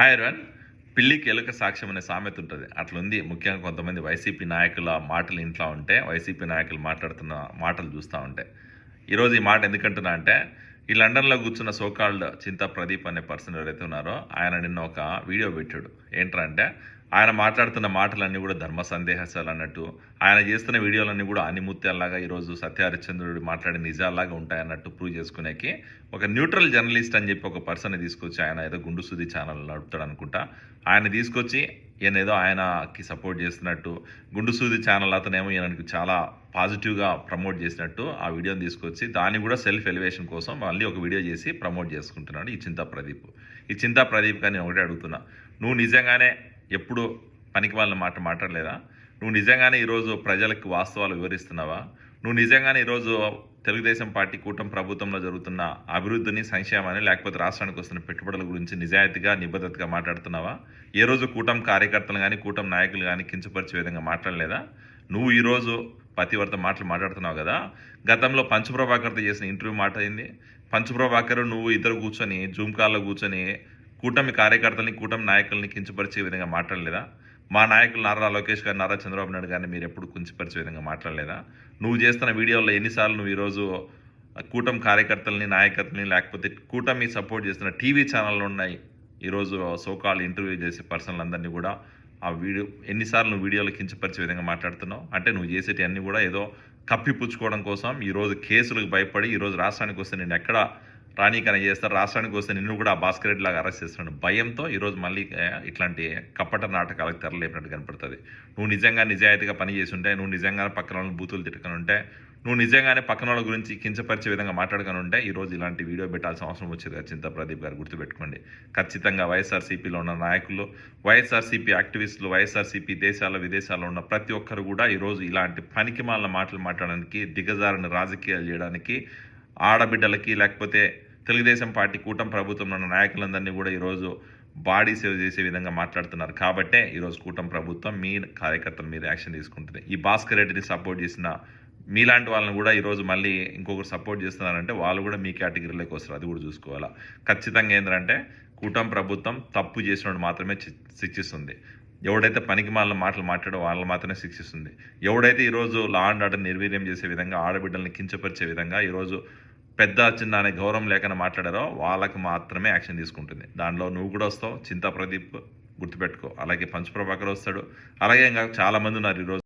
Hi అర్వన్ పిల్లికి ఎలుక సాక్ష్యం అనే సామెత ఉంటుంది. అట్లుంది. ముఖ్యంగా కొంతమంది వైసీపీ నాయకుల మాటలు ఇంట్లో ఉంటే వైసీపీ నాయకులు మాట్లాడుతున్న మాటలు చూస్తూ ఉంటే. ఈరోజు ఈ మాట ఎందుకంటున్నా అంటే ఈ లండన్లో కూర్చున్న సోకాల్డ్ చింతా ప్రదీప్ అనే పర్సన్ ఎవరైతే ఉన్నారో ఆయన నిన్న ఒక వీడియో పెట్టాడు. ఏంటంటే ఆయన మాట్లాడుతున్న మాటలన్నీ కూడా ధర్మ సందేహాలు అన్నట్టు ఆయన చేస్తున్న వీడియోలన్నీ కూడా అనిముత్యాల్లాగా ఈరోజు సత్య హరిశ్చంద్రుడు మాట్లాడే నిజాల్లాగా ఉంటాయన్నట్టు ప్రూవ్ చేసుకునేకి ఒక న్యూట్రల్ జర్నలిస్ట్ అని చెప్పి ఒక పర్సన్ తీసుకొచ్చి ఆయన ఏదో గుండు సుది ఛానల్ నడుపుతాడు అనుకుంటా. ఆయన తీసుకొచ్చి ఈయన ఏదో ఆయనకి సపోర్ట్ చేస్తున్నట్టు గుండు సూది ఛానల్ అతనేమో ఈయనకి చాలా పాజిటివ్గా ప్రమోట్ చేసినట్టు ఆ వీడియోని తీసుకొచ్చి దాన్ని కూడా సెల్ఫ్ ఎలివేషన్ కోసం మళ్ళీ ఒక వీడియో చేసి ప్రమోట్ చేసుకుంటున్నాడు ఈ చింతా ప్రదీప్. ఈ చింతా ప్రదీప్ కానీ ఒకటే అడుగుతున్నా. నువ్వు నిజంగానే ఎప్పుడు పనికి వాళ్ళ మాట మాట్లాడలేదా? నువ్వు నిజంగానే ఈరోజు ప్రజలకు వాస్తవాలు వివరిస్తున్నావా? నువ్వు నిజంగానే ఈరోజు తెలుగుదేశం పార్టీ కూటమి ప్రభుత్వంలో జరుగుతున్న అభివృద్ధిని సంక్షేమాన్ని లేకపోతే రాష్ట్రానికి వస్తున్న పెట్టుబడుల గురించి నిజాయితీగా నిబద్ధతగా మాట్లాడుతున్నావా? ఏ రోజు కూటమి కార్యకర్తలు కానీ కూటమి నాయకులు కానీ కించపరిచే విధంగా మాట్లాడలేదా? నువ్వు ఈరోజు పతివర్త మాటలు మాట్లాడుతున్నావు కదా? గతంలో పంచప్రభాకర్తో చేసిన ఇంటర్వ్యూ మాట అయింది పంచప్రభాకర్ నువ్వు ఇద్దరు కూర్చొని జూమ్ కాల్లో కూర్చొని కూటమి కార్యకర్తల్ని కూటమి నాయకుల్ని కించపరిచే విధంగా మాట్లాడలేదా? మా నాయకులు నారా లోకేష్ గారు నారా చంద్రబాబు నాయుడు గారిని మీరు ఎప్పుడు కుంచిపరిచే విధంగా మాట్లాడలేదా? నువ్వు చేస్తున్న వీడియోలో ఎన్నిసార్లు నువ్వు ఈరోజు కూటమి కార్యకర్తలని నాయకత్వని లేకపోతే కూటమి సపోర్ట్ చేస్తున్న టీవీ ఛానళ్ళు ఉన్నాయి. ఈరోజు సోకాల్ ఇంటర్వ్యూ చేసే పర్సన్లందరినీ కూడా ఆ వీడియో ఎన్నిసార్లు నువ్వు వీడియోలో కించపరిచే విధంగా మాట్లాడుతున్నావు? అంటే నువ్వు చేసేటి అన్నీ కూడా ఏదో కప్పిపుచ్చుకోవడం కోసం ఈరోజు కేసులకు భయపడి ఈరోజు రాష్ట్రానికి వస్తే నేను ఎక్కడ రాణీకరణ చేస్తారు. రాష్ట్రానికి వస్తే నిన్ను కూడా ఆ భాస్కర్ రెడ్డి లాగా అరెస్ట్ చేస్తున్నాడు భయంతో ఈరోజు మళ్ళీ ఇట్లాంటి కప్పట నాటకాలకు తెరలేపినట్టు కనపడుతుంది. నువ్వు నిజంగా నిజాయితీగా పని చేసి ఉంటే నువ్వు నిజంగానే పక్కన వాళ్ళని బూతులు తిట్టుకుని ఉంటే నువ్వు నిజంగానే పక్కన వాళ్ళ గురించి కించపరిచే విధంగా మాట్లాడుకుని ఉంటే ఈరోజు ఇలాంటి వీడియో పెట్టాల్సిన అవసరం వచ్చేది కదా. చింతా ప్రదీప్ గారు గుర్తుపెట్టుకోండి. ఖచ్చితంగా వైఎస్ఆర్సీపీలో ఉన్న నాయకులు వైఎస్ఆర్సీపీ యాక్టివిస్టులు వైఎస్ఆర్సీపీ దేశాల విదేశాల్లో ఉన్న ప్రతి ఒక్కరు కూడా ఈరోజు ఇలాంటి పనికిమాలిన మాటలు మాట్లాడడానికి దిగజారని రాజకీయాలు చేయడానికి ఆడబిడ్డలకి లేకపోతే తెలుగుదేశం పార్టీ కూటమి ప్రభుత్వంలో ఉన్న నాయకులందరినీ కూడా ఈరోజు బాడీ సేవ్ చేసే విధంగా మాట్లాడుతున్నారు. కాబట్టే ఈరోజు కూటమి ప్రభుత్వం మీ కార్యకర్తల మీద యాక్షన్ తీసుకుంటుంది. ఈ భాస్కర్ రెడ్డిని సపోర్ట్ చేసిన మీలాంటి వాళ్ళని కూడా ఈరోజు మళ్ళీ ఇంకొకరు సపోర్ట్ చేస్తున్నారంటే వాళ్ళు కూడా మీ కేటగిరీలోకి వస్తారు. అది కూడా చూసుకోవాలా. ఖచ్చితంగా ఏంటంటే కూటమి ప్రభుత్వం తప్పు చేసినట్టు మాత్రమే శిక్షిస్తుంది. ఎవడైతే పనికి మాలిన మాటలు మాట్లాడో వాళ్ళని మాత్రమే శిక్షిస్తుంది. ఎవడైతే ఈరోజు లా అండ్ ఆర్డర్ నిర్వీర్యం చేసే విధంగా ఆడబిడ్డల్ని కించపరిచే విధంగా ఈరోజు పెద్ద చిన్న అనే గౌరవం లేకుండా మాట్లాడారో వాళ్ళకి మాత్రమే యాక్షన్ తీసుకుంటుంది. దానిలో నువ్వు కూడా వస్తావు చింతా ప్రదీప్ గుర్తుపెట్టుకో. అలాగే పంచప్రభాకర్ వస్తాడు. అలాగే ఇంకా చాలామంది ఉన్నారు ఈరోజు.